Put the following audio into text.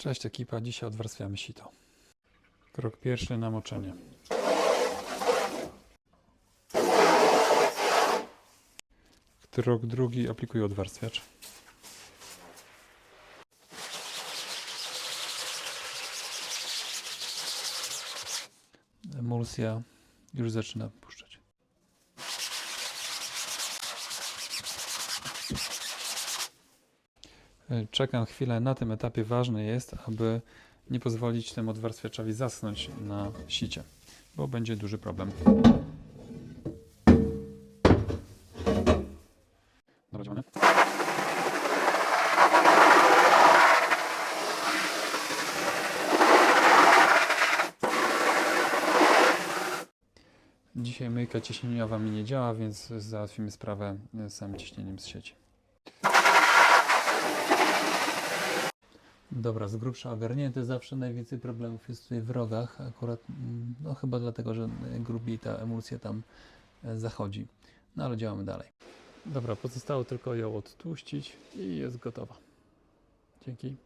Cześć ekipa, dzisiaj odwarstwiamy sito. Krok pierwszy, namoczenie. Krok drugi, aplikuję odwarstwiacz. Emulsja już zaczyna puszczać. Czekam chwilę. Na tym etapie ważne jest, aby nie pozwolić temu odwarstwiaczowi zaschnąć na sicie, bo będzie duży problem. Dobra, działamy. Dzisiaj myjka ciśnieniowa mi nie działa, więc załatwimy sprawę e, samym ciśnieniem z sieci. Dobra, z grubsza ogarnięte. Zawsze najwięcej problemów jest tutaj w rogach. Akurat, mm, no chyba dlatego, że grubiej ta emulsja tam e, zachodzi. No ale działamy dalej. Dobra, pozostało tylko ją odtłuścić i jest gotowa. Dzięki.